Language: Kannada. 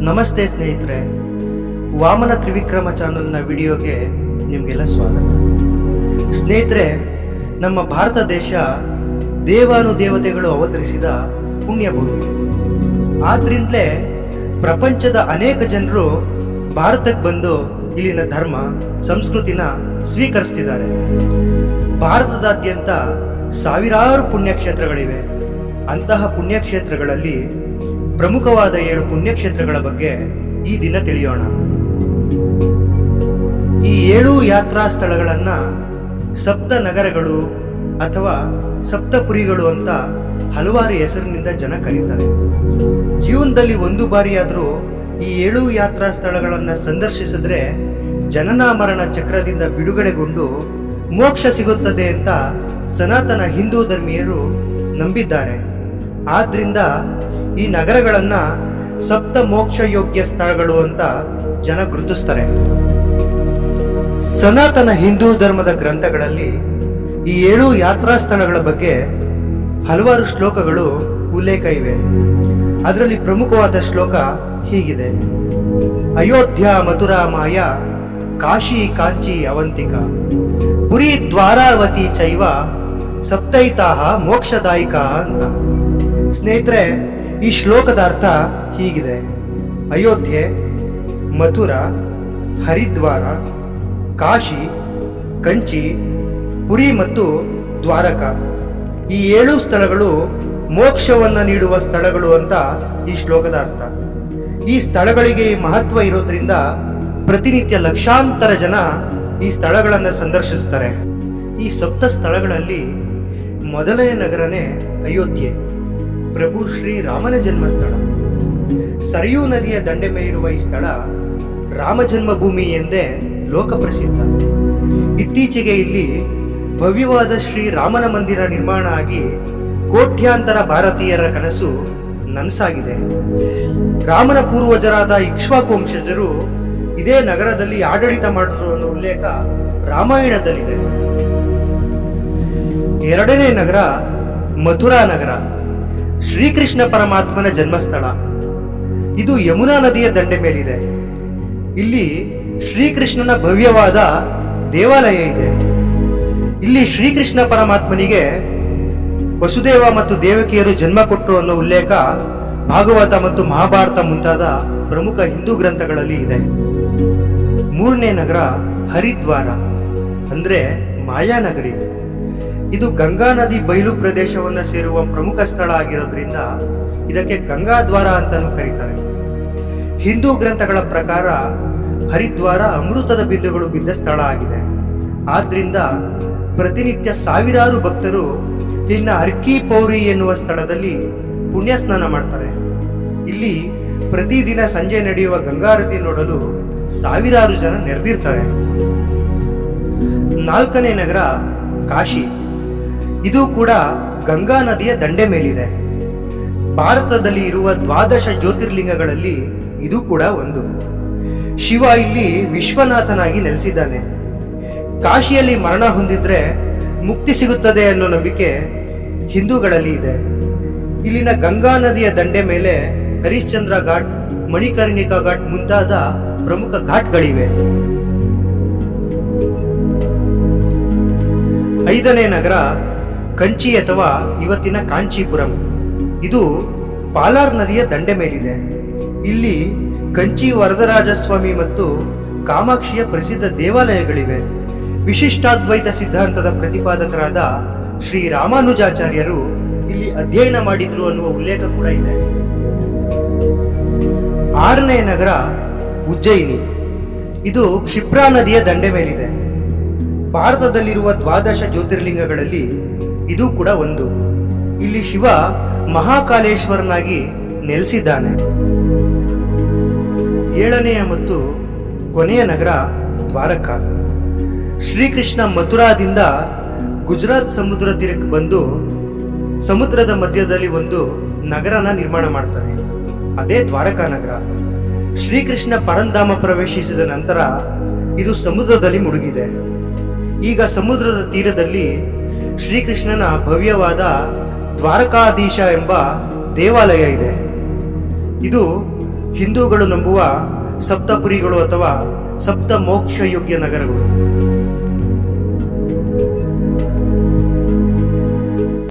ನಮಸ್ತೆ ಸ್ನೇಹಿತರೆ, ವಾಮನ ತ್ರಿವಿಕ್ರಮ ಚಾನಲ್ನ ವಿಡಿಯೋಗೆ ನಿಮಗೆಲ್ಲ ಸ್ವಾಗತ. ಸ್ನೇಹಿತರೆ, ನಮ್ಮ ಭಾರತ ದೇಶ ದೇವಾನು ದೇವತೆಗಳು ಅವತರಿಸಿದ ಪುಣ್ಯಭೂಮಿ. ಆದ್ರಿಂದಲೇ ಪ್ರಪಂಚದ ಅನೇಕ ಜನರು ಭಾರತಕ್ಕೆ ಬಂದು ಇಲ್ಲಿನ ಧರ್ಮ, ಸಂಸ್ಕೃತಿನ ಸ್ವೀಕರಿಸ್ತಿದ್ದಾರೆ. ಭಾರತದಾದ್ಯಂತ ಸಾವಿರಾರು ಪುಣ್ಯಕ್ಷೇತ್ರಗಳಿವೆ. ಅಂತಹ ಪುಣ್ಯಕ್ಷೇತ್ರಗಳಲ್ಲಿ ಪ್ರಮುಖವಾದ ಏಳು ಪುಣ್ಯಕ್ಷೇತ್ರಗಳ ಬಗ್ಗೆ ಈ ದಿನ ತಿಳಿಯೋಣ. ಈ ಏಳು ಯಾತ್ರಾ ಸ್ಥಳಗಳನ್ನ ಸಪ್ತ ನಗರಗಳು ಅಥವಾ ಸಪ್ತಪುರಿಗಳು ಅಂತ ಹಲವಾರು ಹೆಸರಿನಿಂದ ಜನ ಕರೀತಾರೆ. ಜೀವನದಲ್ಲಿ ಒಂದು ಬಾರಿಯಾದರೂ ಈ ಏಳು ಯಾತ್ರಾ ಸ್ಥಳಗಳನ್ನು ಸಂದರ್ಶಿಸಿದ್ರೆ ಜನನ ಮರಣ ಚಕ್ರದಿಂದ ಬಿಡುಗಡೆಗೊಂಡು ಮೋಕ್ಷ ಸಿಗುತ್ತದೆ ಅಂತ ಸನಾತನ ಹಿಂದೂ ಧರ್ಮೀಯರು ನಂಬಿದ್ದಾರೆ. ಆದ್ರಿಂದ ಈ ನಗರಗಳನ್ನ ಸಪ್ತ ಮೋಕ್ಷ ಯೋಗ್ಯ ಸ್ಥಳಗಳು ಅಂತ ಜನ ಗುರುತಿಸ್ತಾರೆ. ಸನಾತನ ಹಿಂದೂ ಧರ್ಮದ ಗ್ರಂಥಗಳಲ್ಲಿ ಈ ಏಳು ಯಾತ್ರಾ ಸ್ಥಳಗಳ ಬಗ್ಗೆ ಹಲವಾರು ಶ್ಲೋಕಗಳು ಉಲ್ಲೇಖ ಇವೆ. ಅದರಲ್ಲಿ ಪ್ರಮುಖವಾದ ಶ್ಲೋಕ ಹೀಗಿದೆ. ಅಯೋಧ್ಯ ಮಥುರಾ ಮಾಯ ಕಾಶಿ ಕಾಂಚಿ ಅವಂತಿಕ. ಪುರಿ ದ್ವಾರಾವತಿ ಚೈವ ಸಪ್ತೈತಾಹ ಮೋಕ್ಷದಾಯಿಕ ಅಂತ. ಸ್ನೇಹಿತರೆ ಈ ಶ್ಲೋಕದ ಅರ್ಥ ಹೀಗಿದೆ. ಅಯೋಧ್ಯೆ, ಮಥುರಾ, ಹರಿದ್ವಾರ, ಕಾಶಿ, ಕಂಚಿ, ಪುರಿ ಮತ್ತು ದ್ವಾರಕ. ಈ ಏಳು ಸ್ಥಳಗಳು ಮೋಕ್ಷವನ್ನು ನೀಡುವ ಸ್ಥಳಗಳು ಅಂತ ಈ ಶ್ಲೋಕದ ಅರ್ಥ. ಈ ಸ್ಥಳಗಳಿಗೆ ಮಹತ್ವ ಇರೋದ್ರಿಂದ ಪ್ರತಿನಿತ್ಯ ಲಕ್ಷಾಂತರ ಜನ ಈ ಸ್ಥಳಗಳನ್ನು ಸಂದರ್ಶಿಸ್ತಾರೆ. ಈ ಸಪ್ತ ಸ್ಥಳಗಳಲ್ಲಿ ಮೊದಲನೇ ನಗರನೇ ಅಯೋಧ್ಯೆ. ಪ್ರಭು ಶ್ರೀ ರಾಮನ ಜನ್ಮಸ್ಥಳ. ಸರಿಯೂ ನದಿಯ ದಂಡೆ ಮೇಲಿರುವ ಈ ಸ್ಥಳ ರಾಮ ಜನ್ಮಭೂಮಿ ಎಂದೇ ಲೋಕಪ್ರಸಿದ್ಧ ಇತ್ತೀಚೆಗೆ ಇಲ್ಲಿ ಭವ್ಯವಾದ ಶ್ರೀ ರಾಮನ ಮಂದಿರ ನಿರ್ಮಾಣ ಆಗಿ ಕೋಟ್ಯಾಂತರ ಭಾರತೀಯರ ಕನಸು ನನಸಾಗಿದೆ. ರಾಮನ ಪೂರ್ವಜರಾದ ಇಕ್ಷ್ವಾಕು ವಂಶಜರು ಇದೇ ನಗರದಲ್ಲಿ ಆಡಳಿತ ಮಾಡಿದ್ರು ಅನ್ನೋ ಉಲ್ಲೇಖ ರಾಮಾಯಣದಲ್ಲಿದೆ. ಎರಡನೇ ನಗರ ಮಥುರಾ ನಗರ. ಶ್ರೀಕೃಷ್ಣ ಪರಮಾತ್ಮನ ಜನ್ಮಸ್ಥಳ. ಇದು ಯಮುನಾ ನದಿಯ ದಂಡೆ ಮೇಲಿದೆ. ಇಲ್ಲಿ ಶ್ರೀಕೃಷ್ಣನ ಭವ್ಯವಾದ ದೇವಾಲಯ ಇದೆ. ಇಲ್ಲಿ ಶ್ರೀಕೃಷ್ಣ ಪರಮಾತ್ಮನಿಗೆ ವಸುದೇವ ಮತ್ತು ದೇವಕಿಯರು ಜನ್ಮ ಕೊಟ್ಟರು ಅನ್ನೋ ಉಲ್ಲೇಖ ಭಾಗವತ ಮತ್ತು ಮಹಾಭಾರತ ಮುಂತಾದ ಪ್ರಮುಖ ಹಿಂದೂ ಗ್ರಂಥಗಳಲ್ಲಿ ಇದೆ. ಮೂರನೇ ನಗರ ಹರಿದ್ವಾರ, ಅಂದ್ರೆ ಮಾಯಾನಗರಿ. ಇದು ಗಂಗಾ ನದಿ ಬಯಲು ಪ್ರದೇಶವನ್ನು ಸೇರುವ ಪ್ರಮುಖ ಸ್ಥಳ ಆಗಿರೋದ್ರಿಂದ ಇದಕ್ಕೆ ಗಂಗಾದ್ವಾರ ಅಂತಾನೂ ಕರೀತಾರೆ. ಹಿಂದೂ ಗ್ರಂಥಗಳ ಪ್ರಕಾರ ಹರಿದ್ವಾರ ಅಮೃತದ ಬಿಂದುಗಳು ಬಿದ್ದ ಸ್ಥಳ ಆಗಿದೆ. ಆದ್ರಿಂದ ಪ್ರತಿನಿತ್ಯ ಸಾವಿರಾರು ಭಕ್ತರು ಇನ್ನ ಅರ್ಕಿ ಪೌರಿ ಎನ್ನುವ ಸ್ಥಳದಲ್ಲಿ ಪುಣ್ಯ ಸ್ನಾನ ಮಾಡ್ತಾರೆ. ಇಲ್ಲಿ ಪ್ರತಿದಿನ ಸಂಜೆ ನಡೆಯುವ ಗಂಗಾರತಿ ನೋಡಲು ಸಾವಿರಾರು ಜನ ನೆರೆದಿರ್ತಾರೆ. ನಾಲ್ಕನೇ ನಗರ ಕಾಶಿ. ಇದು ಕೂಡ ಗಂಗಾ ನದಿಯ ದಂಡೆ ಮೇಲಿದೆ. ಭಾರತದಲ್ಲಿ ಇರುವ ದ್ವಾದಶ ಜ್ಯೋತಿರ್ಲಿಂಗಗಳಲ್ಲಿ ಇದು ಕೂಡ ಒಂದು. ಶಿವ ಇಲ್ಲಿ ವಿಶ್ವನಾಥನಾಗಿ ನೆಲೆಸಿದ್ದಾನೆ. ಕಾಶಿಯಲ್ಲಿ ಮರಣ ಹೊಂದಿದ್ರೆ ಮುಕ್ತಿ ಸಿಗುತ್ತದೆ ಅನ್ನೋ ನಂಬಿಕೆ ಹಿಂದೂಗಳಲ್ಲಿ ಇದೆ. ಇಲ್ಲಿನ ಗಂಗಾ ನದಿಯ ದಂಡೆ ಮೇಲೆ ಹರಿಶ್ಚಂದ್ರ ಘಾಟ್, ಮಣಿಕರ್ಣಿಕಾ ಘಾಟ್ ಮುಂತಾದ ಪ್ರಮುಖ ಘಾಟ್ಗಳಿವೆ. ಐದನೇ ನಗರ ಕಂಚಿ ಅಥವಾ ಇವತ್ತಿನ ಕಾಂಚೀಪುರಂ. ಇದು ಪಾಲಾರ್ ನದಿಯ ದಂಡೆ ಮೇಲಿದೆ. ಇಲ್ಲಿ ಕಂಚಿ ವರದರಾಜಸ್ವಾಮಿ ಮತ್ತು ಕಾಮಾಕ್ಷಿಯ ಪ್ರಸಿದ್ಧ ದೇವಾಲಯಗಳಿವೆ. ವಿಶಿಷ್ಟಾದ್ವೈತ ಸಿದ್ಧಾಂತದ ಪ್ರತಿಪಾದಕರಾದ ಶ್ರೀ ರಾಮಾನುಜಾಚಾರ್ಯರು ಇಲ್ಲಿ ಅಧ್ಯಯನ ಮಾಡಿದ್ರು ಅನ್ನುವ ಉಲ್ಲೇಖ ಕೂಡ ಇದೆ. ಆರನೇ ನಗರ ಉಜ್ಜಯಿನಿ. ಇದು ಕ್ಷಿಪ್ರಾ ನದಿಯ ದಂಡೆ ಮೇಲಿದೆ. ಭಾರತದಲ್ಲಿರುವ ದ್ವಾದಶ ಜ್ಯೋತಿರ್ಲಿಂಗಗಳಲ್ಲಿ ಇದು ಕೂಡ ಒಂದು. ಇಲ್ಲಿ ಶಿವ ಮಹಾಕಾಲೇಶ್ವರನಾಗಿ ನೆಲೆಸಿದ್ದಾನೆ. ಏಳನೆಯ ಮತ್ತು ಕೊನೆಯ ನಗರ ದ್ವಾರಕ. ಶ್ರೀಕೃಷ್ಣ ಮಥುರಾದಿಂದ ಗುಜರಾತ್ ಸಮುದ್ರ ತೀರಕ್ಕೆ ಬಂದು ಸಮುದ್ರದ ಮಧ್ಯದಲ್ಲಿ ಒಂದು ನಗರನ ನಿರ್ಮಾಣ ಮಾಡ್ತಾನೆ. ಅದೇ ದ್ವಾರಕಾ ನಗರ. ಶ್ರೀಕೃಷ್ಣ ಪರಂಧಾಮ ಪ್ರವೇಶಿಸಿದ ನಂತರ ಇದು ಸಮುದ್ರದಲ್ಲಿ ಮುಳುಗಿದೆ. ಈಗ ಸಮುದ್ರದ ತೀರದಲ್ಲಿ ಶ್ರೀಕೃಷ್ಣನ ಭವ್ಯವಾದ ದ್ವಾರಕಾಧೀಶ ಎಂಬ ದೇವಾಲಯ ಇದೆ. ಇದು ಹಿಂದೂಗಳು ನಂಬುವ ಸಪ್ತಪುರಿಗಳು ಅಥವಾ ಸಪ್ತ ಮೋಕ್ಷ ಯೋಗ್ಯ ನಗರಗಳು.